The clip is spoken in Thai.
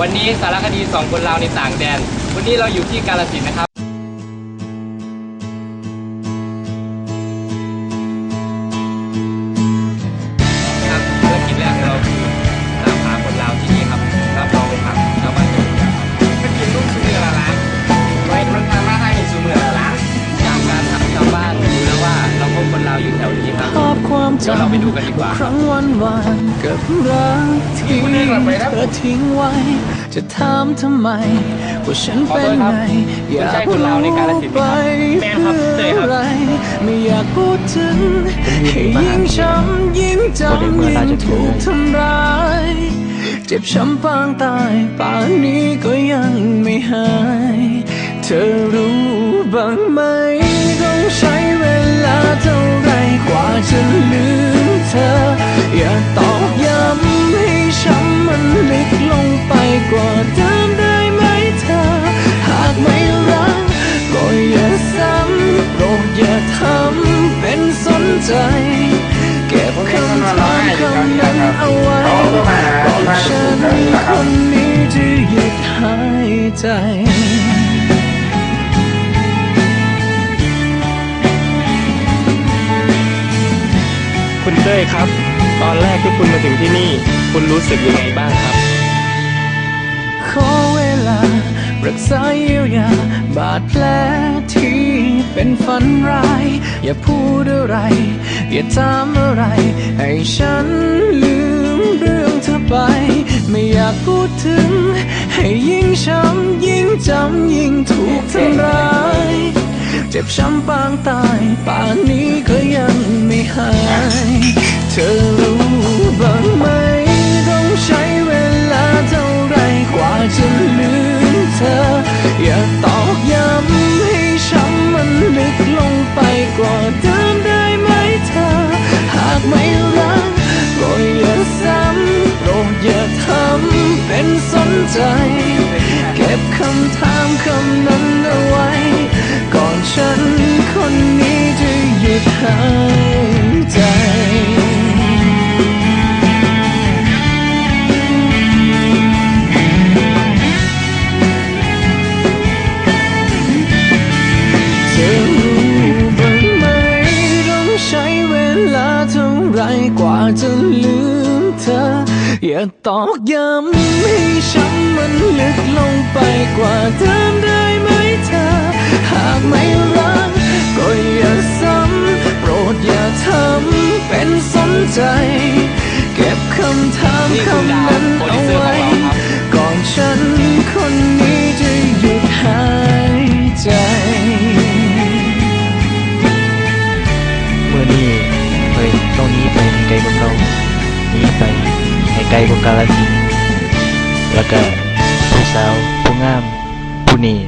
วันนี้สารคดีสองคนเราในต่างแดน วันนี้เราอยู่ที่กาลสินนะครับาพบคนลาวอยู่แถวนี้ครับ ภาพความเดี๋ยวเราไปดูกันดีกว่า ครั้งวันวานกับรักที่เธอทิ้งไว้ จะถามทำไมว่าฉันเป็นไงอยากใช่คนลาวในกาฬสินธุ์ไหมไปครับแม่นครับเต้ครับอะไรไม่อยากพูดถึงให้ยิ่งช้ำยิ่งจำยิ่งถูกทำร้ายเจ็บช้ำปางตายป่านนี้ก็ยังไม่หาย เธอรู้บ้างไหม ใจ เก็บคำถามคำนั้นเอาไว้ก่อนฉันคนนี้จะหยุดหายใจคุณเต้ยครับ ตอนแรกที่คุณมาถึงที่นี่ คุณรู้สึกยังไงบ้างครับ ขอเวลา รักษาเยียวยาบาดแผลที่ เป็นฝันร้าย อย่าพูดอะไร อย่าถามอะไร ให้ฉันลืมเรื่องเธอไป ไม่อยากพูดถึง ให้ยิ่งช้ำยิ่งจำยิ่งถูกทำร้าย เจ็บช้ำปางตาย ป่านนี้ก็ยังไม่หาย เธอรู้ ใจ เก็บคำถามคำนั้นเอาไว้ ก่อนฉันคนนี้จะหยุดหายใจเธอรู้บ้างไหมต้องใช้เวลาเท่าไรกว่าจะลื อย่าตอกย้ำให้ช้ำมันลึกลงไปกว่าเดิมได้ไหมเธอ หากไม่รักก็อย่าซ้ำโปรดอย่าทำเป็นสนใจ เก็บคำถามคำนั้นเอาไว้ก่อนฉันคนนี้จะหยุดหายใจเมื่อนี้เฮ้ยต้องนี้ไปให้ไกลกว่าเขา หนี้ไปให้ไกลกว่ากาลนี้แล้วก็ผู้สาวผู้งามผู้นี้